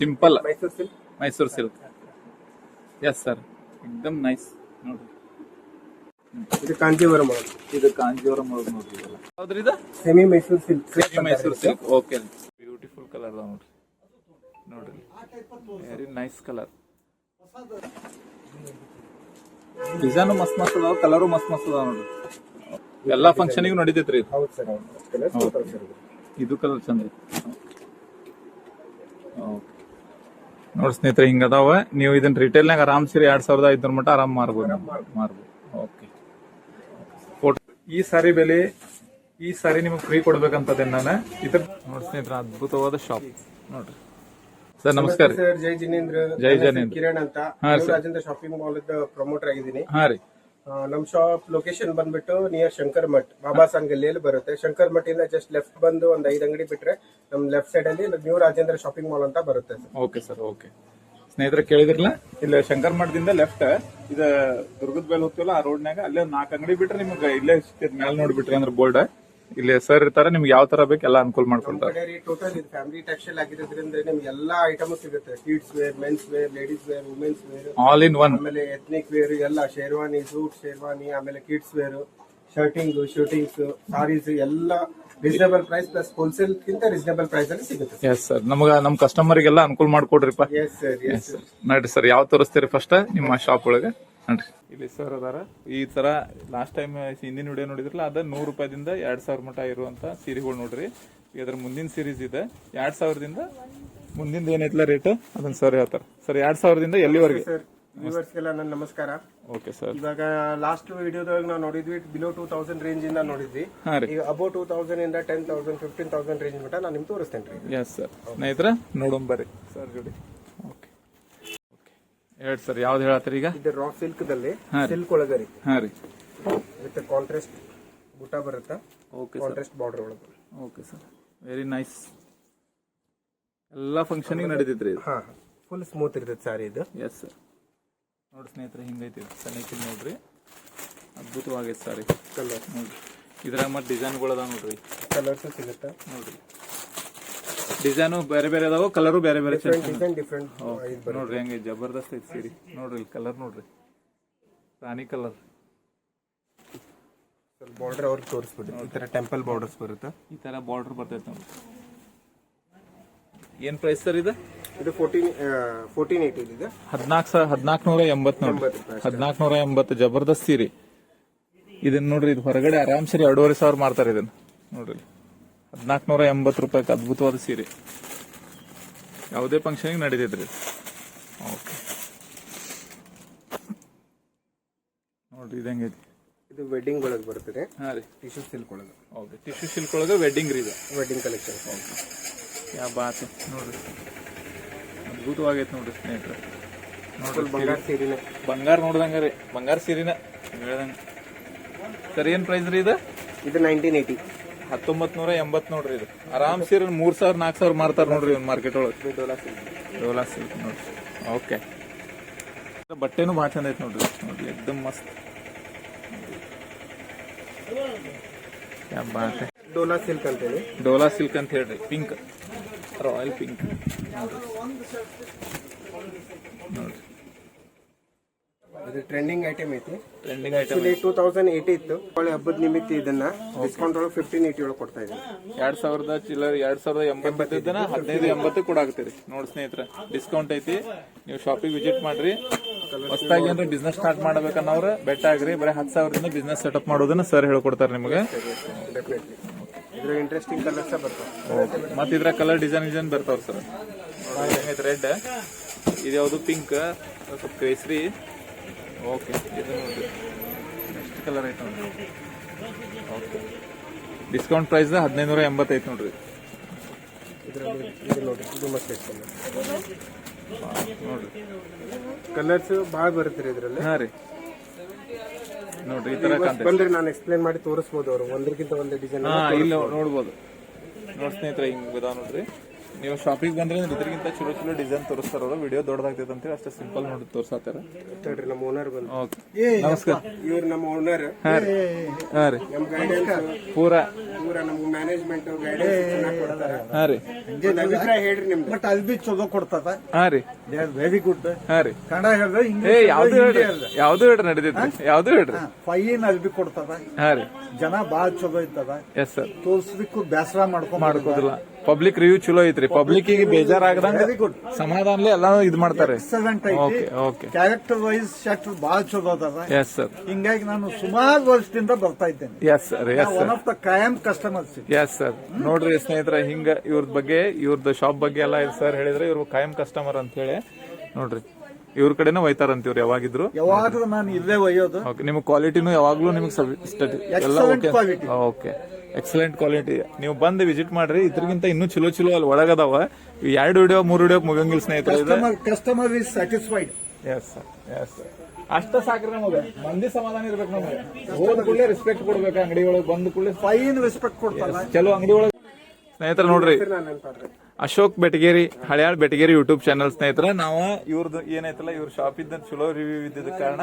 Simple Mysore silk Mysore silk yes sir ಎಕ್ದಮ್ nice ನೋಡ್ರಿ. ಇದು ಕಾಂಜೀವರಂ ಇದು ಕಾಂಜೀವರಂ ಒಳಗೆ ನೋಡ್ರಿ ಹೌದ್ರಿ ಇದು? Semi Mysore silk Mysore silk okay beautiful colour ಅದ ನೋಡ್ರಿ. ನೋಡ್ರಿ. ವೆರಿ ನೈಸ್ ಕಲರ್ ಡಿಸೈನು ಮಸ್ತ್ ಮಸ್ತ್ ಅದಾವ ಕಲರು ಮಸ್ತ್ ಮಸ್ತ್ ಅದಾವ ನೋಡ್ರಿ. ಎಲ್ಲಾ ಫಂಕ್ಷನಿಗೂ ನಡೀತೈತ್ರಿ ಇದು. ಹೌದು ಸರ್ ಇದು. ಕಲರ್ ಚಂದ Okay. ನೋಡ್ ಸ್ನೇಹಿತರೆ ಹಿಂಗ ಅದಾವ ನೀವು ಇದನ್ನ ರಿಟೇಲ್ನಾಗ ಆರಾಮ್ ಸೇರಿ ಎರಡ್ ಸಾವಿರದ ಐದ್ನೂರ ಮಟ್ಟ ಆರಾಮ್ ಮಾರ್ಬೋದು ಮಾರ್ಬೋದು. ಓಕೆ. ಈ ಸಾರಿ ಬೆಲೆ ಈ ಸಾರಿ ನಿಮಗೆ ಫ್ರೀ ಕೊಡ್ಬೇಕಂತದೇನ್ ನಾನು? ಇದ್ರ ನೋಡಿ ಸ್ನೇಹಿತರೆ ಅದ್ಭುತವಾದ ಶಾಪ್ ನೋಡ್ರಿ. ಸರ್ ನಮಸ್ಕಾರ. ಸರ್ ಜೈ ಜಿನೇಂದ್ರ. ಜೈ ಜನೇಂದ್ರ. ಕಿರಣ್ ಅಂತ. ರಾಜೇಂದ್ರ ಶಾಪಿಂಗ್ ಮಾಲ್ ಪ್ರಮೋಟರ್ ಆಗಿದ್ದೀನಿ. ಹಾ ರೀ. ಆ, ನಮ್ ಶಾಪ್ ಲೊಕೇಶನ್ ಬಂದ್ಬಿಟ್ಟು ನಿಯರ್ ಶಂಕರ್ ಮಠ್ ಬಾಬಾ ಸಾನ್ ಗಲ್ಲಿಯಲ್ಲಿ ಬರುತ್ತೆ. ಶಂಕರ್ ಮಠ್ ಇಂದ ಜಸ್ಟ್ ಲೆಫ್ಟ್ ಬಂದು ಒಂದ್ ಐದು ಅಂಗಡಿ ಬಿಟ್ರೆ ನಮ್ ಲೆಫ್ಟ್ ಸೈಡ್ ಅಲ್ಲಿ ನ್ಯೂ ರಾಜೇಂದ್ರ ಶಾಪಿಂಗ್ ಮಾಲ್ ಅಂತ ಬರುತ್ತೆ ಸರ್. ಓಕೆ ಸರ್ ಓಕೆ ಸ್ನೇಹಿತರೆ ಕೇಳಿದ್ರಲ್ಲ? ಇಲ್ಲ ಶಂಕರ್ ಮಠದಿಂದ ಲೆಫ್ಟ್ ಇದು ದುರ್ಗದ ಬೇಲ್ ಹೋಗ್ತೀವಲ್ಲ ಆ ರೋಡ್ನಾಗ ಅಲ್ಲೇ ನಾಲ್ಕು ಅಂಗಡಿ ಬಿಟ್ರೆ ನಿಮ್ಗೆ ಇಲ್ಲೇ ಸಿಗ್ತೈತಿ ಮೇಲೆ ನೋಡ್ಬಿಟ್ರಿ ಅಂದ್ರೆ ಬೋರ್ಡ್ ಇಲ್ಲಿ ಸರ್ ಇರ್ತಾರೆ ನಿಮ್ಗೆ ಯಾವ ತರ ಬೇಕು ಎಲ್ಲ ಅನುಕೂಲ ಮಾಡ್ಕೊಡ್ತಾರೆ. ಟೋಟಲ್ ಇದು ಫ್ಯಾಮಿಲಿ ಟೆಕ್ಸ್ಟೈಲ್ ಆಗಿರೋದ್ರಿಂದ ನಿಮ್ಗೆ ಎಲ್ಲಾ ಐಟಮ್ ಸಿಗುತ್ತೆ. Kids wear men's wear ladies wear women's wear all in one ಆಮೇಲೆ ಎಥ್ನಿಕ್ ವೇರ್ ಎಲ್ಲ ಶೇರ್ವಾನಿ ಸೂಟ್ ಶೇರ್ವಾನಿ ಆಮೇಲೆ kids wear shirting suitings sarees ಎಲ್ಲ ರೀಸನಬಲ್ ಪ್ರೈಸ್ ಪ್ಲಸ್ ಹೋಲ್ಸೇಲ್ ಗಿಂತ ರೀಸನಬಲ್ ಪ್ರೈಸ್ ಅಲ್ಲಿ ಸಿಗುತ್ತೆ ಎಸ್ ಸರ್ ನಮಗ ನಮ್ ಕಸ್ಟಮರ್ಗೆಲ್ಲ ಅನುಕೂಲ ಮಾಡ್ಕೊಡ್ರಿಪ್ಪ ಎಸ್ ಸರ್ ಎಸ್ ನೋಡ್ರಿ ಸರ್ ಯಾವ ತೋರಿಸ್ತೀರಿ ಫಸ್ಟ್ ನಿಮ್ಮ ಶಾಪ್ ಒಳಗೆ. ಇಲ್ಲಿ ಸರ್ ಅದಾರ. ಈ ತರ ಲಾಸ್ಟ್ ಟೈಮ್ ಹಿಂದಿನ ವಿಡಿಯೋ ನೋಡಿದ್ರಲ್ಲ ಅದ ನೂರು ರೂಪಾಯಿದಿಂದ ಎರಡ್ ಸಾವಿರ ಮಟ ಇರುವಂತ ಸೀರೆಗಳು ನೋಡ್ರಿ. ಇದ್ರ ಮುಂದಿನ ಸೀರೀಸ್ ಇದೆ. ಎರಡ್ ಸಾವಿರದಿಂದ ಮುಂದಿಂದ ಏನೈತಲ್ಲ ರೇಟ್ ಅದನ್ನ ಸರ್ ಹೇಳ್ತಾರ. ಸರ್ ಎರಡ್ ಸಾವಿರದಿಂದ ಎಲ್ಲಿವರೆಗೆ? ಸರ್ ವ್ಯೂವರ್ಸ್ಗೆಲ್ಲ ನನ್ನ ನಮಸ್ಕಾರ. ಓಕೆ ಸರ್ ಇವಾಗ ಲಾಸ್ಟ್ ವಿಡಿಯೋದಾಗ ನಾವು ನೋಡಿದ್ವಿ ಬಿಲೋ ಟೂ ತೌಸಂಡ್ ರೇಂಜ್ ಇಂದ ನೋಡಿದ್ವಿ. ಹಾ ರೀ. ಈಗ ಅಬೋ ಟೂ ತೌಸಂಡ್ ಇಂದ ten thousand fifteen thousand range ಮಟ್ಟ ನಾನು ನಿಮ್ಗೆ ತೋರಿಸ್ತೇನೆ ರೀ ಎಸ್ ಸರ್ ಸ್ನೇಹಿತರ ನೋಡೋಣ ಬರ್ರಿ. ಸರ್ ಜೋಡಿ. ಹೇಳಿ ಸರ್. ಯಾವ್ದು ಹೇಳತ್ತೀರಿ ಈಗ? ಇದು ರಾ ಸಿಲ್ಕ್ ದಲ್ಲಿ. ಸಿಲ್ಕ್ ಒಳಗ ರೀ ಹಾ ರೀ. ವಿತ್ ಕಾಂಟ್ರಾಸ್ಟ್ ಬುಟ್ಟ ಬರುತ್ತಾ? ಓಕೆ ಕಾಂಟ್ರಾಸ್ಟ್ ಬಾರ್ಡರ್ ಒಳಗೆ. Okay sir. ವೆರಿ ನೈಸ್ ಎಲ್ಲ ಫಂಕ್ಷನಿಗೆ ನಡೀತೈತ್ರಿ ಇದು. ಹಾ ಫುಲ್ ಸ್ಮೂತ್ ಇರ್ತೈತೆ ಸಾರಿ ಇದು. ಎಸ್ ಸರ್ ನೋಡಿ ಸ್ನೇಹಿತರೆ ಹಿಂಗೈತಿ ಸನೇಕಿ ನೋಡ್ರಿ. ಅದ್ಭುತವಾಗೈತೆ ಸಾರಿ ಕಲರ್ ನೋಡ್ರಿ ಇದ್ರಾಗ ಮತ್ತೆ ಡಿಸೈನ್ಗಳು ಅದಾವ ನೋಡ್ರಿ. ಕಲರ್ಸ್ ಸಿಗುತ್ತೆ? ನೋಡ್ರಿ. ಡಿಸೈನು ಬೇರೆ ಬೇರೆ ಅದಾವ ಕಲರು ಬೇರೆ ಬೇರೆ ಚಂದ ಡಿಫ್ರೆಂಟ್ ಡಿಫ್ರೆಂಟ್ ನೋಡ್ರಿ ಹೆಂಗೆ ಜಬರ್ದಸ್ತ್ ಐತಿ ಸೀರಿ. ನೋಡ್ರಿ ಕಲರ್ ನೋಡ್ರಿ. ರಾಣಿ ಕಲರ್ ಬಾರ್ಡರ್ ಅವ್ರಿಗೆ ತೋರಿಸ್ಬಿಡಿ. ಈ ಟೆಂಪಲ್ ಬಾರ್ಡರ್ಸ್ ಬರುತ್ತೆ. ಈ ತರ ಬಾರ್ಡರ್ ಬರ್ತೈತೆ ನೋಡ್ರಿ ಏನ್ ಪ್ರೈಸ್ ಸರ್ ಇದು? ಇದು ಫೋರ್ಟೀನ್ ಫೋರ್ಟೀನ್ ಏಯ್ಟಿ ಇದೆ. ಹದಿನಾಲ್ಕು ಸಾವಿರ ಹದಿನಾಲ್ಕು ನೂರ ಎಂಬತ್ತು ನೋಡ್ರಿ. ಎಂಬತ್ತು ಹದಿನಾಲ್ಕು ನೂರ ಎಂಬತ್ತು ಜಬರ್ದಸ್ತ್ ಸೀರಿ. ಇದನ್ನ ನೋಡ್ರಿ ಇದು ಹೊರಗಡೆ ಆರಾಮ್ ಸರಿ ಎರಡೂವರೆ ಸಾವಿರ ಮಾರ್ತಾರೆ ಇದನ್ನ. ನೋಡ್ರಿ ಹದಿನಾಲ್ಕು ನೂರ ಎಂಬತ್ತು ರೂಪಾಯಿಗೆ ಅದ್ಭುತವಾದ ಸೀರೆ. ಯಾವುದೇ ಫಂಕ್ಷನಿಗೆ ನಡೀತೈತ್ರಿ ಓಕೆ ನೋಡ್ರಿ ಇದು ಹೆಂಗೈತಿ? ಇದು ವೆಡ್ಡಿಂಗ್ ಒಳಗೆ ಬರ್ತದೆ. ಹಾಂ ರೀ. ಟಿಶ್ಯೂ ಸಿಲ್ಕ್ ಒಳಗೆ. ಓಕೆ ಟಿಶ್ಯೂ ಸಿಲ್ಕ್ ಒಳಗೆ ವೆಡ್ಡಿಂಗ್ ರೀ ಇದು. ವೆಡ್ಡಿಂಗ್ ಕಲೆಕ್ಷನ್ ಯಾ ಬಾತ್ ನೋಡ್ರಿ. ಅದ್ಭುತವಾಗೈತೆ ನೋಡ್ರಿ ಸ್ನೇಹಿತರೆ. ನೋಡ್ರಿ ಬಂಗಾರ ಸೀರೆ. ಬಂಗಾರ ನೋಡ್ದಂಗೆ ರೀ. ಬಂಗಾರ ಸೀರೆನ ಹೇಳ್ದಂಗೆ. ಸರಿ ಏನು ಪ್ರೈಸ್ ರೀ ಇದು? ಇದು ನೈನ್ಟೀನ್ ಏಯ್ಟಿ ಹತ್ತೊಂಬತ್ ನೂರ ಎಂಬತ್ ನೋಡ್ರಿ ಇದು. ಆರಾಮ್ ಸೀರೆ ಮೂರ್ ಸಾವಿರ ನಾಲ್ಕು ಸಾವಿರ ಮಾರ್ತಾರ ನೋಡ್ರಿ ಒಂದು ಮಾರ್ಕೆಟ್ ಒಳಗೆ. ಡೋಲಾ ಸಿಲ್ಕ್ ಡೋಲಾ ಸಿಲ್ಕ್ ನೋಡ್ರಿ. ಓಕೆ ಬಟ್ಟೆನೂ ಭಾಳ ಚಂದ ಐತೆ ನೋಡ್ರಿ. ನೋಡ್ರಿ ಎಕ್ದಮ್ ಮಸ್ತ್. ಯಾ ಬಾಟ್ ಹೈ. ಡೋಲಾ ಸಿಲ್ಕ್ ಅಂತೇಳಿ ಡೋಲಾ ಸಿಲ್ಕ್ ಅಂತ ಹೇಳ್ರಿ. ಪಿಂಕ್ ರಾಯಲ್ ಪಿಂಕ್ ನೋಡ್ರಿ. ಇದು ಟ್ರೆಂಡಿಂಗ್ ಐಟಮ್ ಐತಿ. Trending item actually two thousand eighty ಇತ್ತು. ಒಳ್ಳೆ ಹಬ್ಬದ ನಿಮಿತ್ತ ಇದನ್ನ ಡಿಸ್ಕೌಂಟ್ ಒಳಗೆ ಫಿಫ್ಟೀನ್ ಏಯ್ಟಿ ಒಳಗೆ ಕೊಡ್ತಾ ಇದ್ದೀನಿ. ಎರಡ್ ಸಾವಿರದ ಚಿಲ್ಲರ್ ಎರಡ್ ಸಾವಿರದ ಎಂಬತ್ತಿದ್ದನ ಹದಿನೈದು ಎಂಬತ್ತು ಕೊಡಾಕತ್ತೀರಿ ನೋಡಿ ಸ್ನೇಹಿತರೆ ಡಿಸ್ಕೌಂಟ್ ಐತಿ. ನೀವು ಶಾಪಿಗೆ ವಿಸಿಟ್ ಮಾಡ್ರಿ. ಹೊಸದಾಗಿ ಏನಾದ್ರು ಬಿಸ್ನೆಸ್ ಸ್ಟಾರ್ಟ್ ಮಾಡ್ಬೇಕನ್ನೋರು ಬೆಟ್ಟ ಆಗ್ರಿ. ಬರೀ ಹತ್ತು ಸಾವಿರದಿಂದ ಬಿಸ್ನೆಸ್ ಸೆಟಪ್ ಮಾಡೋದನ್ನ ಸರ್ ಹೇಳ್ಕೊಡ್ತಾರೆ ನಿಮಗೆ. ಡೆಫಿನೆಟ್ಲಿ ಇದ್ರ ಇಂಟ್ರೆಸ್ಟಿಂಗ್ ಕಲರ್ಸ್ ಬರ್ತಾವೆ. ಮತ್ತೆ ಇದ್ರ ಕಲರ್ ಡಿಸೈನ್ ಡಿಸೈನ್ ಬರ್ತಾವ ಸರ್ ಹೆಂಗೈತೆ ರೆಡ್ ಇದು ಯಾವುದು ಪಿಂಕ್ ಸ್ವಲ್ಪ ಕೇಸರಿ. ಓಕೆ. ಇದು ನೋಡಿ. ನೆಕ್ಸ್ಟ್ ಕಲರ್ ಐತೆ ನೋಡ್ರಿ ಓಕೆ. ಡಿಸ್ಕೌಂಟ್ ಪ್ರೈಸ್ ಹದಿನೈದುನೂರ ಎಂಬತ್ತೈತೆ ನೋಡ್ರಿ. ಇದರಲ್ಲಿ ಇದು ನೋಡಿ ಇದು ಮಸ್ತ್ ಐತೆ ನೋಡ್ರಿ. ಕಲರ್ಸ್ ಭಾಳ ಬರುತ್ತೆ ರೀ ಇದರಲ್ಲಿ. ಹಾ ರೀ. ನೋಡ್ರಿ ಈ ತರ ಬಂದ್ರೆ ನಾನು ಎಕ್ಸ್ಪ್ಲೇನ್ ಮಾಡಿ ತೋರಿಸ್ಬೋದು ಅವರು. ಒಂದಕ್ಕಿಂತ ಒಂದೇ ಡಿಸೈನ್ ಇಲ್ಲ ಇಲ್ಲಿ ನೋಡ್ಬೋದು. ನೋಡ್ ಸ್ನೇಹಿತರೆ ಹಿಂಗ್ ಇದಾವ ನೋಡ್ರಿ. ನೀವು ಶಾಪಿಗೆ ಬಂದ್ರೆ ಇದ್ರಿಗಿಂತ ಚಲೋ ಚಲೋ ಡಿಸೈನ್ ತೋರಿಸ್ತಾರ ಅವರು. ವಿಡಿಯೋ ದೊಡ್ಡದಾಗ್ತೈತೆ ಅಂತೇಳಿ ಅಷ್ಟೇ ಸಿಂಪಲ್ ನೋಡಿ ತೋರ್ಸಾತಾರ. ತಡ್ರಿ ನಮ್ಮ ಓನರ್ ಬಂದು. ಓಕೆ ನಮಸ್ಕಾರ. ಇವ್ರು ನಮ್ಮ ಓನರ್ ಹಾ ರೀ. ಹಾಂ ರೀ. ನಮ್ಮ ಗೈಡೆನ್ಸ್ ಪೂರಾ. ಪೂರ ನಮ್ಗೆ ಮ್ಯಾನೇಜ್ಮೆಂಟ್ ಗೈಡೆನ್ಸ್ ಚೆನ್ನಾಗಿ ಕೊಡ್ತಾರೆ. ಹಾ ರೀ. ಒಂದ್ ಅಭಿಪ್ರಾಯ ಹೇಳ್ರಿ ನಿಮ್ದು. ಬಟ್ ಅಲ್ಲಿ ಬಿ ಚಲೋ ಕೊಡ್ತದ. ಹಾಂ ರೀ. ದೇ ಆರ್ ವೆರಿ ಗುಡ್ ಹಾಂ ರೀ. ಕನ್ನಡ ಹೇಳಿದ್ರೆ ಏ ಇಂಗ್ಲಿಷ್ ಯಾವ್ದು ಹೇಳ್ರಿ? ಯಾವ್ದು ಹೇಳ್ರಿ ನಡೀತೈತ್ರಿ? ಯಾವ್ದು ಹೇಳ್ರಿ? ಫೈನ್ ಬಿ ಕೊಡ್ತದ. ಹಾಂ ರೀ. ಜನ ಭಾಳ ಚಲೋ ಇರ್ತದ. ಎಸ್ ಸರ್ ತೋರ್ಸ್ಲಿಕ್ಕೂ ಬೇಸರ ಮಾಡ್ಕೊಂಡ್ ಮಾಡ್ಕೋದಿಲ್ಲ ಪಬ್ಲಿಕ್ ರಿವ್ಯೂ ಚಲೋ ಐತ್ರಿ. ಪಬ್ಲಿಕ್ ಈಗ ಬೇಜಾರಾಗದಂಗ ಸಮಾಧಾನಲಿ ಎಲ್ಲಾನು ಇದ್ ಮಾಡ್ತಾರೆ. Excellent okay okay character wise shirt ಬಾಳ ಚಲೋ ಅದ ಎಸ್ ಸರ್ ಹಿಂಗಾಗಿ ನಾನು ಸುಮಾರು ವರ್ಷದಿಂದ ಬರ್ತಾ ಇದ್ದೇನೆ. Yes sir yes one of the ಕಾಯಂ ಕಸ್ಟಮರ್ಸ್ ಎಸ್ ಸರ್ ನೋಡ್ರಿ ಸ್ನೇಹಿತರ ಹಿಂಗ ಇವ್ರ ಬಗ್ಗೆ ಇವ್ರದ್ದು ಶಾಪ್ ಬಗ್ಗೆ ಎಲ್ಲ ಸರ್ ಹೇಳಿದ್ರೆ ಇವ್ರು ಕಾಯಂ ಕಸ್ಟಮರ್ ಅಂತ ಹೇಳಿ ನೋಡ್ರಿ. ಇವ್ರ ಕಡೆನೇ ಒಯ್ತಾರಂತ ಇವ್ರು ಯಾವಾಗಿದ್ರು. ಯಾವಾಗಲೂ ನಾನು ಇಲ್ಲೇ ಒಯ್ಯೋದು. ನಿಮ್ಗೆ ಕ್ವಾಲಿಟಿನೂ ಯಾವಾಗ್ಲೂ ನಿಮ್ಗೆ. ಓಕೆ ಎಕ್ಸಲೆಂಟ್ ಕ್ವಾಲಿಟಿ ನೀವು ಬಂದು ವಿಸಿಟ್ ಮಾಡ್ರಿ. ಇದ್ರಗಿಂತ ಇನ್ನೂ ಚಲೋ ಚಲೋ ಅಲ್ಲಿ ಒಳಗದಾವ. ಇವ್ ಎರಡು ವಿಡಿಯೋ ಮೂರು ವಿಡಿಯೋ ಮುಗಂಗಿಲ್ ಸ್ನೇಹಿತರೆ. Customer is satisfied yes sir yes sir ಅಷ್ಟ ಸಾಕ್ರಿ ನಮಗೆ. ಮಂದಿ ಸಮಾಧಾನ ಇರ್ಬೇಕು ನಮಗೆ. ಹೋದ ಕೂಡಲೇ ರೆಸ್ಪೆಕ್ಟ್ ಕೊಡ್ಬೇಕು ಅಂಗಡಿ ಒಳಗೆ ಬಂದ ಕೂಡಲೇ. ಫೈನ್ ರೆಸ್ಪೆಕ್ಟ್ ಕೊಡ್ತಾರೆ. ಚಲೋ ಅಂಗಡಿ ಒಳಗೆ. ಸ್ನೇಹಿತರೆ ನೋಡ್ರಿ. ಅಶೋಕ್ ಬೆಟಗೇರಿ ಹಳೆಯಾಳ್ ಬೆಟಗೇರಿ ಯೂಟ್ಯೂಬ್ ಚಾನಲ್ ಸ್ನೇಹಿತರ ನಾವು ಇವ್ರದ್ದು ಏನೈತಲ್ಲ ಇವ್ರ ಶಾಪ್ ಇದ್ದ ಚಲೋ ರಿವ್ಯೂ ಇದ್ದಿದ್ದ ಕಾರಣ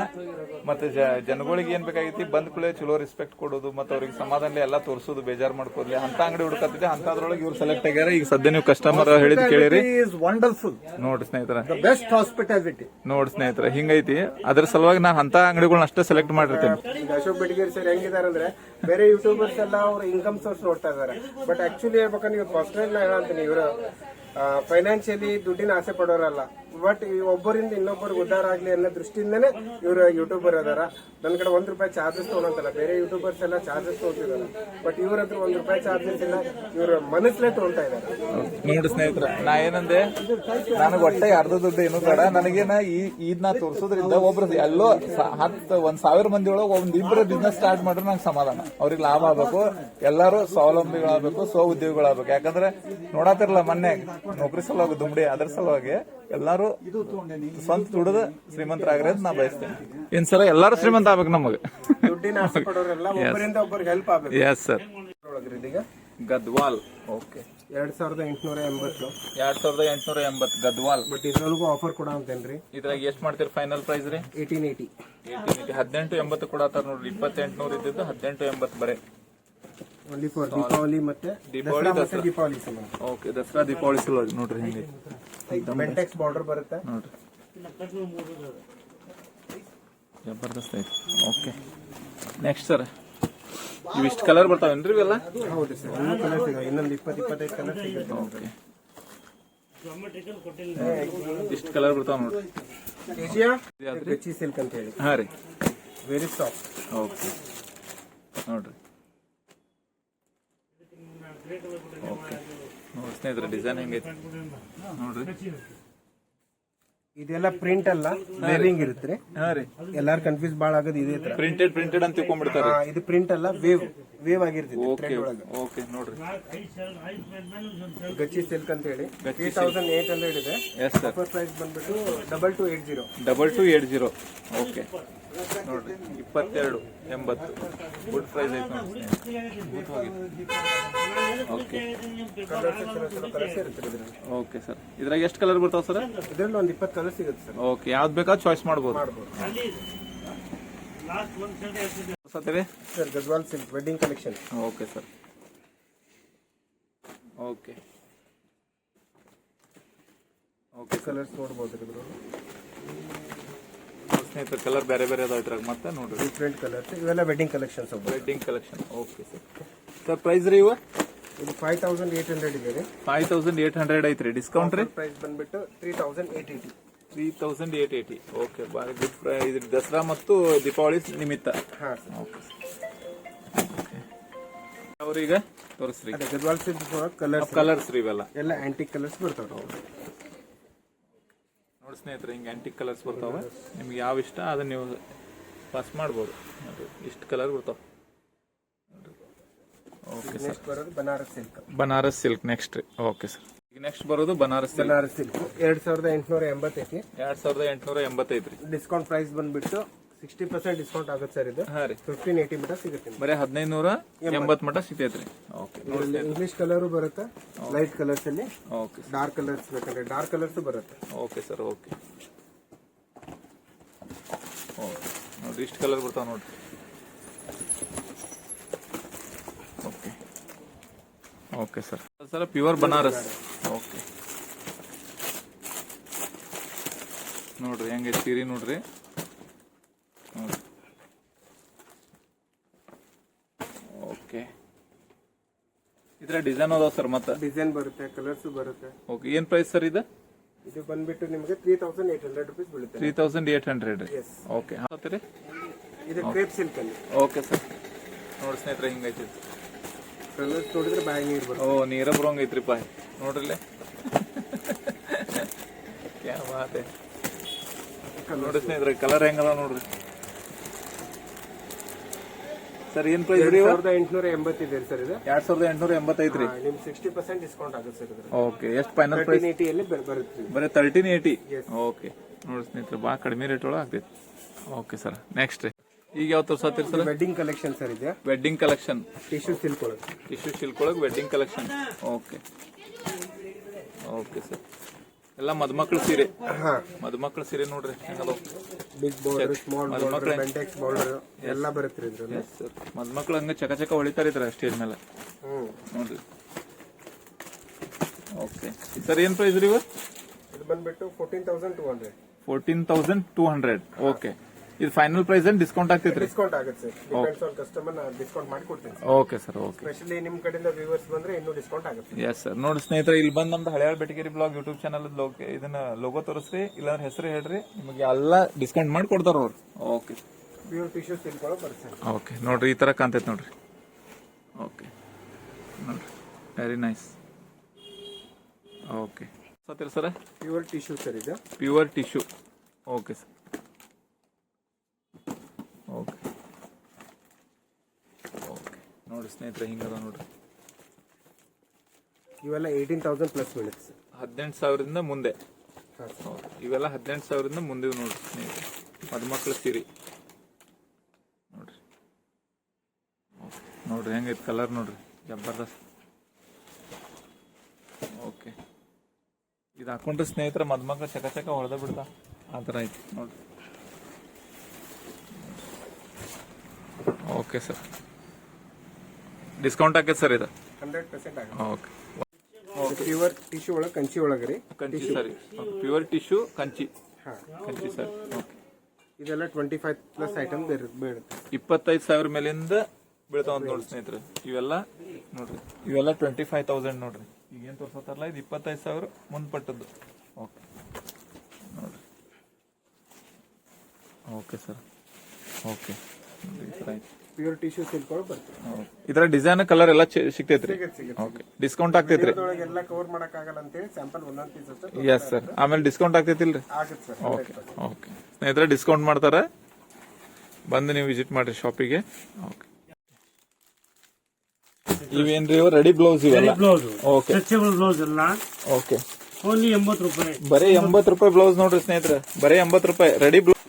ಮತ್ತೆ ಜನಗಳಿಗೆ ಏನ್ ಬೇಕಾಗೈತಿ ಬಂದ್ ಕೂಡ ಚಲೋ ರೆಸ್ಪೆಕ್ಟ್ ಕೊಡೋದು ಮತ್ತೆ ಅವ್ರಿಗೆ ಸಮಾಧಾನ ಎಲ್ಲ ತೋರಿಸೋದು ಬೇಜಾರ್ ಮಾಡ್ಕೋದ್ಲಿ ಅಂತ ಅಂಗಡಿ ಹುಡುಕತ್ತಿದೆ ಅಂತದ್ರೊಳಗೆ ಇವ್ರು ಸೆಲೆಕ್ಟ್ ಆಗ್ಯಾರ. ಈಗ ಸದ್ಯ ನೀವು ಕಸ್ಟಮರ್ ಹೇಳಿದ್ ಕೇಳಿರಿ. ವಂಡರ್ಫುಲ್ ನೋಡ್ರಿ ಸ್ನೇಹಿತರ. ಬೆಸ್ಟ್ ಹಾಸ್ಪಿಟಾಲಿಟಿ ನೋಡ್ ಸ್ನೇಹಿತರ ಹಿಂಗೈತಿ. ಅದ್ರ ಸಲುವಾಗಿ ನಾನು ಅಂತ ಅಂಗಡಿಗಳನ್ನ ಅಷ್ಟೇ ಸೆಲೆಕ್ಟ್ ಮಾಡಿರ್ತೇನೆ. ಅಶೋಕ್ ಬೆಟಗೇರಿ ಸರ್ ಹೆಂಗಿದ್ದಾರೆ ಅಂದ್ರೆ ಬೇರೆ ಯೂಟ್ಯೂಬರ್ಸ್ ಎಲ್ಲ ಅವ್ರ ಇನ್ಕಮ್ ಸೋರ್ಸ್ ನೋಡ್ತಾ ಇದಾರೆ. ಬಟ್ ಆಕ್ಚುಲಿ ಹೇಳ್ಬೇಕಂದ್ರೆ ನೀವು ಪರ್ಸನಲ್ ಹೇಳಂತೀನಿ ಇವರು. Yes. ಫೈನಾನ್ಷಿಯಲಿ ದುಡ್ಡಿನ ಆಸೆ ಪಡೋರಲ್ಲ. ಬಟ್ ಒಬ್ಬರಿಂದ ಇನ್ನೊಬ್ಬರು ಉದ್ದಾರ ಆಗ್ಲಿ ಅನ್ನೋ ದೃಷ್ಟಿಯಿಂದನೇ ಇವರು ಯೂಟ್ಯೂಬರ್ ಅದಾರ. ನನ್ನ ಕಡೆ ಒಂದ್ ರೂಪಾಯಿ ಚಾರ್ಜಸ್ ತಗೊಳಂತಲ್ಲ ಬೇರೆ ಯೂಟ್ಯೂಬರ್ಸ್ ಎಲ್ಲ ಚಾರ್ಜಸ್ ತಗೋತಿದಾರೆ. ಬಟ್ ಇವ್ರ ಹತ್ರ ಒಂದ್ ರೂಪಾಯಿ ಚಾರ್ಜಸ್ ಇಲ್ಲ. ಇವ್ರ ಮನಸ್ಸಲ್ಲೇ ತಗೊಳ್ತಾ ಇದ್ದಾರೆ ಸ್ನೇಹಿತರ, ನಾ ಏನಂದೆ? ನನಗೆ ಹೊಟ್ಟೆ ಅರ್ಧ ದುಡ್ಡು ಏನು ಬೇಡ. ನನಗೇನ ಇದನ್ನ ತೋರ್ಸೋದ್ರಿಂದ ಒಬ್ರು ಎಲ್ಲೋ ಹತ್ತು ಒಂದ್ ಸಾವಿರ ಮಂದಿ ಒಳಗೆ ಒಂದ್ ಬಿಸ್ನೆಸ್ ಸ್ಟಾರ್ಟ್ ಮಾಡ್ರೆ ನಂಗೆ ಸಮಾಧಾನ. ಅವ್ರಿಗೆ ಲಾಭ ಆಗ್ಬೇಕು. ಎಲ್ಲರೂ ಸ್ವಾವಲಂಬಿಗಳಾಗಬೇಕು ಸ್ವ ಉದ್ಯೋಗಿಗಳಾಗಬೇಕು ಯಾಕಂದ್ರೆ ನೋಡಾತಿರ್ಲ ಮೊನ್ನೆ ನೌಕರಿ ಸಲುವಾಗಿ ದುಮ್ಡಿ ಅದರ ಸಲುವಾಗಿ ಎಲ್ಲಾರು ಸ್ವಂತ ದುಡಿದ ಶ್ರೀಮಂತರಾಗ್ರಿ ಅಂತ ನಾ ಬಯಸ್ತೇನೆ. ಏನ್ ಸರ ಎಲ್ಲಾರು ಶ್ರೀಮಂತ ಆಗ್ಬೇಕು ನಮಗೆ. ದುಡ್ಡಿನ ಆಸೆ ಒಬ್ಬರಿಂದ ಒಬ್ಬರಿಗೆ ಹೆಲ್ಪ್ ಆಗ್ಬೇಕು. Yes sir Gadwal. ಓಕೆ. ಎರಡ್ ಸಾವಿರದ ಎಂಟುನೂರ ಎಂಬತ್ತು. ಎರಡ್ ಸಾವಿರದ ಎಂಟುನೂರ ಎಂಬತ್ತು ಗದ್ವಾಲ್. ಬಟ್ ಇದ್ರೊಳಗೂ ಆಫರ್ ಕೊಡ ಅಂತೇನ್ರಿ ಇದ್ರಾಗ ಎಷ್ಟ್ ಮಾಡ್ತೀರಿ ಫೈನಲ್ ಪ್ರೈಸ್ ರೀ? ಏಯ್ಟೀನ್ ಏಯ್ಟಿ ಹದಿನೆಂಟು ಎಂಬತ್ತು ಕೊಡತ್ತಾರ ನೋಡ್ರಿ. ಇಪ್ಪತ್ತೆಂಟು ನೂರ ಇದ್ದಿದ್ದು ಹದಿನೆಂಟು ಎಂಬತ್ತು ಬರೇ. ಓನ್ಲಿ ಫಾರ್ ದೀಪಾವಳಿ ಮತ್ತೆ ದೀಪಾವಳಿ, ದಸರಾ ಮತ್ತೆ ದೀಪಾವಳಿ ಸಂಬಂಧ ಓಕೆ ದಸರಾ ದೀಪಾವಳಿ ಸಲುವಾಗಿ ನೋಡ್ರಿ ಹಿಂಗೆ. ಬೆಂಟೆಕ್ಸ್ ಬಾರ್ಡರ್ ಬರುತ್ತೆ. ನೋಡ್ರಿ. ಜಬರ್ದಸ್ತ್ ಐತಿ. ಓಕೆ ನೆಕ್ಸ್ಟ್ ಸರ್ ಇವಿಷ್ಟು ಕಲರ್ ಬರ್ತಾವೇನ್ರಿ ಇವೆಲ್ಲ? ಹೌದು ಸರ್ ಇನ್ನೂ ಕಲರ್ ಸಿಗ ಇನ್ನೊಂದು ಇಪ್ಪತ್ತು ಇಪ್ಪತ್ತೈದು ಕಲರ್ ಸಿಗುತ್ತೆ. ಓಕೆ ಇಷ್ಟು ಕಲರ್ ಬರ್ತಾವ ನೋಡ್ರಿ. ಗಚ್ಚಿ ಸಿಲ್ಕ್ ಅಂತ ಹೇಳಿ. ಹಾ ರೀ. ವೆರಿ ಸಾಫ್ಟ್ ಓಕೆ ನೋಡ್ರಿ. ನೋಡಿ ಸ್ನೇಹಿತರೆ ಡಿಸೈನ್ ಹೆಂಗೈತೆ? ನೋಡ್ರಿ. ಇದೆಲ್ಲ ಪ್ರಿಂಟ್ ಅಲ್ಲ ವೇವಿಂಗ್ ಇರುತ್ತೆ ಹಾ ರೀ. ಎಲ್ಲಾರು ಕನ್ಫ್ಯೂಸ್ ಬಾಳ ಆಗೋದು ಇದೇ ತರ ಪ್ರಿಂಟೆಡ್ ಪ್ರಿಂಟೆಡ್ ಅಂತ ತಿಳ್ಕೊಂಡ್ಬಿಡ್ತಾರೆ. ಇದು ಪ್ರಿಂಟ್ ಅಲ್ಲ ವೇವ್ ವೇವ್ ಆಗಿರ್ತೈತಿ ಓಕೆ thread ಒಳಗೆ. ಓಕೆ ನೋಡ್ರಿ. ಗಚ್ಚಿ ಸಿಲ್ಕ್ ಅಂತ ಹೇಳಿ. ತ್ರೀ ತೌಸಂಡ್ ಏಟ್ ಹಂಡ್ರೆಡ್ ಇದೆ. ಎಸ್ ಸರ್ ಆಫರ್ ಪ್ರೈಸ್ ಬಂದ್ಬಿಟ್ಟು double two eight zero double two eight zero okay ನೋಡ್ರಿ ಇಪ್ಪತ್ತೆರಡು ಎಂಬತ್ತು. ಗುಡ್ ಪ್ರೈಸ್ ಐತೆ ನೋಡಿ. ಓಕೆ. ಸರ್. ಇದ್ರಾಗ ಎಷ್ಟು ಕಲರ್ ಬರ್ತಾವ ಸರ್? ಇದರಲ್ಲಿ ಒಂದು ಇಪ್ಪತ್ತು ಕಲರ್ ಸಿಗುತ್ತೆ ಸರ್. ಓಕೆ ಯಾವ್ದು ಬೇಕಾದ ಚಾಯ್ಸ್ ಮಾಡ್ಬೋದು. Sir Gadwal silk wedding collection okay sir. Okay. Okay colours ನೋಡ್ಬೋದು ಇದ್ರಲ್ಲಿ. ಸ್ನೇಹಿತರೆ ಕಲರ್ ಬೇರೆ ಬೇರೆ ಅದಾವ ಇದ್ರಾಗ ಮತ್ತೆ ನೋಡ್ರಿ. ಡಿಫ್ರೆಂಟ್ ಕಲರ್ಸ್ ಇವೆಲ್ಲ wedding collections wedding collection okay sir sir price ರೀ ಇವ? ಇದು ಫೈವ್ ತೌಸಂಡ್ ಏಟ್ ಹಂಡ್ರೆಡ್ ಇದೆ ಫೈವ್ ತೌಸಂಡ್ ಏಟ್ ಹಂಡ್ರೆಡ್ ಐತ್ರಿ. ಡಿಸ್ಕೌಂಟ್ ರೀ? ಪ್ರೈಸ್ ಬಂದ್ಬಿಟ್ಟು three thousand eight eighty three thousand eight eighty okay ಬಾರಿ ಗುಡ್ ಪ್ರೈ ಇದು ದಸರಾ ಮತ್ತು ದೀಪಾವಳಿ ನಿಮಿತ್ತ. ಹಾ ಸರ್ ಓಕೆ ಅವ್ರೀಗ ತೋರಿಸ್ರಿ. ಗದ್ವಾಲ್ ಸಿಲ್ಕ್ ಕಲರ್ಸ್ ಕಲರ್ಸ್ ರೀ ಇವೆಲ್ಲ. ಎಲ್ಲ ಆಂಟಿಕ್ ಕಲರ್ಸ್ ಬರ್ತಾವೆ ನೋಡಿ ಸ್ನೇಹಿತರೆ ಹಿಂಗೆ ಆ್ಯಂಟಿಕ್ ಕಲರ್ಸ್ ಬರ್ತಾವೆ. ನಿಮ್ಗೆ ಯಾವ ಇಷ್ಟ ಅದನ್ನ ನೀವು ಪಾಸ್ ಮಾಡ್ಬೋದು. ನೋಡ್ರಿ ಇಷ್ಟು ಕಲರ್ ಬರ್ತಾವೆ. ಓಕೆ ಸರ್ ಬರೋದು Banaras silk Banaras silk next ರೀ. ಓಕೆ ಸರ್ ಈಗ ನೆಕ್ಸ್ಟ್ ಬರೋದು ಬನಾರಸ್ ಸಿಲ್ಕ್ ಬನಾರಸ್ ಸಿಲ್ಕ್ ಎರಡ್ ಸಾವಿರದ ಎಂಟುನೂರ ಎಂಬತ್ತೈತಿ ಎರಡ್ ಸಾವಿರದ ಎಂಟುನೂರ ಎಂಬತ್ತೈದು ರೀ. ಡಿಸ್ಕೌಂಟ್ ಪ್ರೈಸ್ ಬಂದ್ಬಿಟ್ಟು ಸಿಕ್ಸ್ಟಿ ಪರ್ಸೆಂಟ್ ಡಿಸ್ಕೌಂಟ್ ಆಗುತ್ತೆ ಸರ್ ಇದು. ಹಾಂ ರೀ. ಫಿಫ್ಟೀನ್ ಏಯ್ಟಿ ಮೀಟರ್ ಸಿಗುತ್ತೆ. ಬರೀ ಹದಿನೈದು ನೂರ ಎಂಬತ್ ಮಟ ಸಿಗ್ತೈತ್ರಿ ಓಕೆ ಇದ್ರಲ್ಲಿ ಇಂಗ್ಲಿಷ್ ಕಲರು ಬರುತ್ತೆ ಲೈಟ್ ಕಲರ್ಸ್ ಅಲ್ಲಿ. ಓಕೆ ಡಾರ್ಕ್ ಕಲರ್ಸ್ ಬೇಕಂದ್ರೆ ಡಾರ್ಕ್ ಕಲರ್ಸ್ ಬರುತ್ತೆ. ಓಕೆ ಸರ್ ಓಕೆ ಓಕೆ ನೋಡ್ರಿ ಇಷ್ಟು ಕಲರ್ ಬರ್ತಾವ ನೋಡ್ರಿ. Okay okay sir sir pure Banaras okay ನೋಡ್ರಿ ಹೆಂಗೆ ಸೀರೆ ನೋಡ್ರಿ. ಓಕೆ. ಇದ್ರ ಡಿಸೈನ್ ಅದಾವ ಸರ್ ಮತ್ತೆ? ಡಿಸೈನ್ ಬರುತ್ತೆ ಕಲರ್ಸ್ ಬರುತ್ತೆ. ಓಕೆ ಏನ್ ಪ್ರೈಸ್ ಸರ್ ಇದು? ಇದು ಬಂದ್ಬಿಟ್ಟು ನಿಮಗೆ three thousand eight hundred rupees ಬೀಳುತ್ತೆ. Three thousand eight hundred. Okay ಹಾಕ್ತೀರಿ ಇದು ಕ್ರೇಪ್ ಸಿಲ್ಕ್ ಅಲ್ಲಿ. ಓಕೆ ಸರ್ ನೋಡಿ ಸ್ನೇಹಿತರೆ ಹಿಂಗೈತಿ. ಕಲರ್ಸ್ ನೋಡಿದ್ರೆ ಬ್ಯಾಗ್ ನೀರು ಬರುತ್ತೆ. ಓ ನೀರ ಬರೋಂಗ್ ಐತ್ರಿಪ್ಪ ನೋಡ್ರಿಲೆ? ಕ್ಯಾ ಬಾತ್ ಹೈ. ನೋಡಿ ಸ್ನೇಹಿತರೆ ಕಲರ್ ಹೆಂಗದ ನೋಡ್ರಿ? ಸರ್ ಏನ್ ಪ್ರೈಸ್ ರೀ ಸಾವಿರದ ಎಂಟುನೂರ ಎಂಬತ್ತಿದೆ ಸರ್ ಇದು. ಎರಡ್ ಸಾವಿರದ ಎಂಟುನೂರ ಎಂಬತ್ತೈತ್ರಿ ರೀ. ನಿಮ್ಗೆ ಸಿಕ್ಸ್ಟಿ ಪರ್ಸೆಂಟ್ ಡಿಸ್ಕೌಂಟ್ ಆಗುತ್ತೆ ಸರ್ ಓಕೆ ಎಷ್ಟು ಫೈನಲ್ ಪ್ರೈಸ್ ತರ್ಟೀನ್ ಏಯ್ಟಿಯಲ್ಲಿ ಬರುತ್ತೆ. ಬರೀ ತರ್ಟಿನ್ ಏಟಿ ಓಕೆ ನೋಡಿ ಸ್ನೇಹಿತರೆ ಭಾಳ ಕಡಿಮೆ ರೇಟ್ ಒಳಗೆ ಆಗ್ತೈತಿ. ಓಕೆ ಸರ್ ನೆಕ್ಸ್ಟ್ ಈಗ ಯಾವ ತೋರ್ಸತ್ತೀರಿ ಸರ್ ವೆಡ್ಡಿಂಗ್ ಕಲೆಕ್ಷನ್ ಸರ್ ಇದೆ. ವೆಡ್ಡಿಂಗ್ ಕಲೆಕ್ಷನ್ ಟಿಶ್ಯೂ ಸಿಲ್ಕ್ ಒಳಗೆ. ಟಿಶ್ಯೂ ಸಿಲ್ಕ್ ಒಳಗೆ wedding collection okay okay sir ಎಲ್ಲ ಮದುಮಕ್ಳು ಸೀರೆ. ಮದ್ಮಕ್ಳು ಸೀರೆ ನೋಡ್ರಿ ಹೆಂಗದಾವ್? Big boulder small boulder Bentex boulder ಎಲ್ಲ ಬರುತ್ತೆ ರೀ ಇದ್ರಲ್ಲಿ ಸರ್ ಮದುಮಕ್ಳು ಹಂಗೆ ಚಕ ಚಕ ಹೊಳಿತಾರೆ ಇದ್ರ ಸ್ಟೇಜ್ ಮೇಲೆ? ಹ್ಮ್. ನೋಡ್ರಿ. ಓಕೆ ಸರ್ ಏನ್ ಪ್ರೈಸ್ ರೀ ಇವತ್ತು ಇದು ಬಂದ್ಬಿಟ್ಟು fourteen thousand two hundred fourteen thousand two hundred okay ಇದು ಫೈನಲ್ ಪ್ರೈಸ್ ಏನ್ ಡಿಸ್ಕೌಂಟ್ ಆಗ್ತೈತ್ರಿ? ಡಿಸ್ಕೌಂಟ್ ಆಗುತ್ತೆ ಸರ್ ಡಿಪೆಂಡ್ಸ್ ಆನ್ ಕಸ್ಟಮರ್ ನಾನು ಡಿಸ್ಕೌಂಟ್ ಮಾಡಿ ಕೊಡ್ತೀನಿ ಓಕೆ ಸರ್ ಓಕೆ ಸ್ಪೆಷಲಿ ನಿಮ್ ಕಡೆಯಿಂದ ವ್ಯೂವರ್ಸ್ ಬಂದ್ರೆ ಇನ್ನೂ ಡಿಸ್ಕೌಂಟ್ ಆಗುತ್ತೆ ಎಸ್ ಸರ್ ನೋಡಿ ಸ್ನೇಹಿತರೆ ಇಲ್ಲಿ ಬಂದು ನಮ್ದು ಹಳೆಯ ಬೆಟಗೇರಿ ಬ್ಲಾಗ್ ಯೂಟ್ಯೂಬ್ ಚಾನಲ್ ಇದನ್ನ ಲೋಗೋ ತೋರಿಸ್ರಿ ಇಲ್ಲಾಂದ್ರೆ ಹೆಸರು ಹೇಳ್ರಿ ನಿಮಗೆ ಎಲ್ಲ ಡಿಸ್ಕೌಂಟ್ ಮಾಡಿ ಕೊಡ್ತಾರ ಅವ್ರು. ಓಕೆ ಪ್ಯೂರ್ ಟಿಶ್ಯೂ ಸಿಲ್ಕ್ ಬರ್ತೀವಿ ಬರುತ್ತೆ ಓಕೆ ನೋಡ್ರಿ ಈ ತರ ಕಾಣ್ತೈತೆ ನೋಡ್ರಿ. ಓಕೆ ನೋಡ್ರಿ. ವೆರಿ ನೈಸ್ ಓಕೆ ಸತ್ಯ ಸರ್ ಪ್ಯೂರ್ ಟಿಶ್ಯೂ ಸರ್ ಇದು. Pure tissue okay sir okay okay ನೋಡಿ ಸ್ನೇಹಿತರೆ ಹಿಂಗದ ನೋಡ್ರಿ. ಇವೆಲ್ಲ ಏಯ್ಟೀನ್ ತೌಸಂಡ್ ಪ್ಲಸ್ ಬೀಳುತ್ತೆ ಹದಿನೆಂಟು ಸಾವಿರದಿಂದ ಮುಂದೆ. ಇವೆಲ್ಲ ಹದಿನೆಂಟು ಸಾವಿರದಿಂದ ಮುಂದೆ ನೋಡ್ರಿ ಸ್ನೇಹಿತರೆ. ಮದುಮಕ್ಳ ಸೀರಿ. ನೋಡ್ರಿ. ನೋಡ್ರಿ ಹೆಂಗೈತೆ ಕಲರ್ ನೋಡ್ರಿ. ಜಬರ್ದಸ್ತ್. ಓಕೆ. ಇದು ಹಾಕೊಂಡ್ರೆ ಸ್ನೇಹಿತರ ಮದುಮಕ್ಳು ಚಕ ಚಕ ಹೊಡೆದ ಬಿಡ್ತಾ. ಆ ಥರ ಐತಿ ನೋಡ್ರಿ. Okay sir. ಡಿಸ್ಕೌಂಟ್ ಹಾಕೈತೆ ಸರ್ ಇದು? ಹಂಡ್ರೆಡ್ ಪರ್ಸೆಂಟ್ ಆಗುತ್ತೆ. ಓಕೆ. ಪ್ಯೂರ್ ಟಿಶ್ಯೂ ಒಳಗೆ ಕಂಚಿ ಒಳಗೆ ರೀ. ಕಂಚಿ ಸರಿ. Pure tissue Kanchi. ಹಾಂ. ಕಂಚಿ ಸರ್. ಓಕೆ. ಇದೆಲ್ಲ ಟ್ವೆಂಟಿ ಫೈವ್ ಪ್ಲಸ್ ಐಟಮ್ ಬೀಳುತ್ತೆ. ಇಪ್ಪತ್ತೈದು ಸಾವಿರ ಮೇಲಿಂದ ಬೀಳ್ತಾವ ಅಂತ ನೋಡಿ ಸ್ನೇಹಿತರೆ. ಇವೆಲ್ಲ ನೋಡ್ರಿ. ಇವೆಲ್ಲ ಟ್ವೆಂಟಿ ಫೈವ್ ತೌಸಂಡ್ ನೋಡ್ರಿ ಈಗೇನು ತೋರ್ಸತ್ತಾರಲ್ಲ ಇದು ಇಪ್ಪತ್ತೈದು ಸಾವಿರ ಮುಂದ್ಪಟ್ಟದ್ದು. ಓಕೆ. ನೋಡ್ರಿ. Okay sir. ಓಕೆ. ಸರ್ ಐತಿ ಪ್ಯೂರ್ ಟಿಶ್ಯೂ ಸಿಲ್ಕ್ ಒಳಗೆ ಬರುತ್ತೆ ಓಕೆ. ಡಿಸೈನ್ ಕಲರ್ ಎಲ್ಲ ಚೆ- ಸಿಗ್ತೈತ್ರಿ? ಸಿಗುತ್ತೆ ಸಿಗುತ್ತೆ ಓಕೆ ಡಿಸ್ಕೌಂಟ್ ಆಗ್ತೈತ್ರಿ? ಇದ್ರೊಳಗೆ ಎಲ್ಲ ಕವರ್ ಮಾಡಕ್ಕಾಗಲ್ಲ ಅಂತೇಳಿ ಸ್ಯಾಂಪಲ್ ಒಂದೊಂದು ಪೀಸ್ ಅಷ್ಟೇ ಎಸ್ ಸರ್ ಆಮೇಲೆ ಡಿಸ್ಕೌಂಟ್ ಆಗ್ತೈತಿಲ್ರಿ? ಆಗುತ್ತೆ ಸರ್ ಓಕೆ ಓಕೆ ಸ್ನೇಹಿತರೆ ಡಿಸ್ಕೌಂಟ್ ಮಾಡ್ತಾರೆ. ಬಂದು ನೀವು ವಿಸಿಟ್ ಮಾಡ್ರಿ ಶಾಪಿಗೆ ಓಕೆ ಇವೇನ್ರಿ ರೆಡಿ ಬ್ಲೌಸ್ ಇವೆಲ್ಲ? ಬ್ಲೌಸ್ ಓಕೆ ಸ್ಟ್ರೆಚಬಲ್ ಬ್ಲೌಸ್ ಎಲ್ಲ. ಓಕೆ ಓನ್ಲಿ ಎಂಬತ್ತು ರೂಪಾಯಿ. ಬರೀ ಎಂಬತ್ತು ರೂಪಾಯಿ ಬ್ಲೌಸ್ ನೋಡ್ರಿ ಸ್ನೇಹಿತರೆ. ಬರೀ ಎಂಬತ್ತು ರೂಪಾಯಿ. ರೆಡಿ ಬ್ಲೌಸ್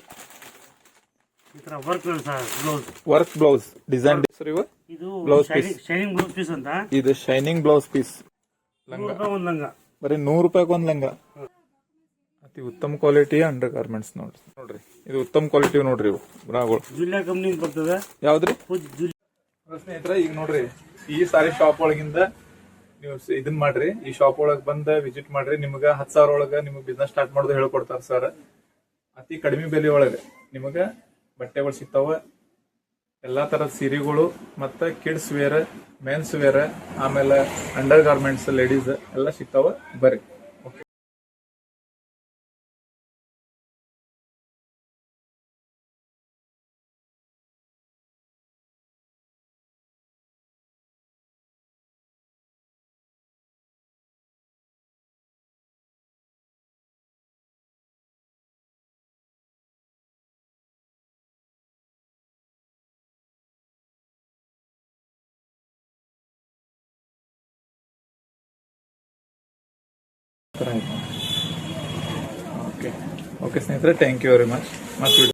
ತರ work blouse work blouse design sir ಇವ? ಇದು Blouse ಶೈನಿಂಗ್ ಬ್ಲೌಸ್ ಪೀಸ್ ಅಂತ. ಇದು ಶೈನಿಂಗ್ ಬ್ಲೌಸ್ ಪೀಸ್ ಲಂಗ ಒಂದ್ ಲಂಗ. ಬರೀ ನೂರು ರೂಪಾಯಿ ಒಂದ್ ಲಂಗ. ಅತಿ ಉತ್ತಮ ಕ್ವಾಲಿಟಿ ಅಂಡರ್ ಗಾರ್ಮೆಂಟ್ಸ್ ನೋಡ್ರಿ. ನೋಡ್ರಿ. ಇದು ಉತ್ತಮ ಕ್ವಾಲಿಟಿ ನೋಡ್ರಿ ಇವು ಬ್ರಾಗಳು ಜುಲಿಯಾ ಕಂಪ್ನಿ ಬರ್ತದೆ? ಯಾವ್ದ್ರಿ? ಸ್ನೇಹಿತರ ಈಗ ನೋಡ್ರಿ ಈ ಸಾರಿ ಶಾಪ್ ಒಳಗಿಂದ ನೀವು ಇದನ್ ಮಾಡ್ರಿ. ಈ ಶಾಪ್ ಒಳಗ್ ಬಂದ ವಿಸಿಟ್ ಮಾಡ್ರಿ. ನಿಮ್ಗ ಹತ್ತು ಸಾವಿರ ಒಳಗ ನಿಮ್ಗೆ ಬಿಸ್ನೆಸ್ ಸ್ಟಾರ್ಟ್ ಮಾಡೋದು ಹೇಳ್ಕೊಡ್ತಾರ ಸರ್ ಅತಿ ಕಡಿಮೆ ಬೆಲೆ ಒಳಗ ನಿಮಗ ಬಟ್ಟೆಗಳು ಸಿಗ್ತಾವ. ಎಲ್ಲಾ ತರದ ಸೀರೆಗಳು ಮತ್ತ ಕಿಡ್ಸ್ ವೇರ್ ಮೆನ್ಸ್ ವೇರ್ ಆಮೇಲೆ ಅಂಡರ್ ಗಾರ್ಮೆಂಟ್ಸ್ ಲೇಡೀಸ್ ಎಲ್ಲ ಸಿಗ್ತಾವ. ಬರ್ರಿ. Okay. ಓಕೆ ಓಕೆ ಸ್ನೇಹಿತರೆ ಥ್ಯಾಂಕ್ ಯು ವೆರಿ ಮಚ್ ಮತ್ತೆ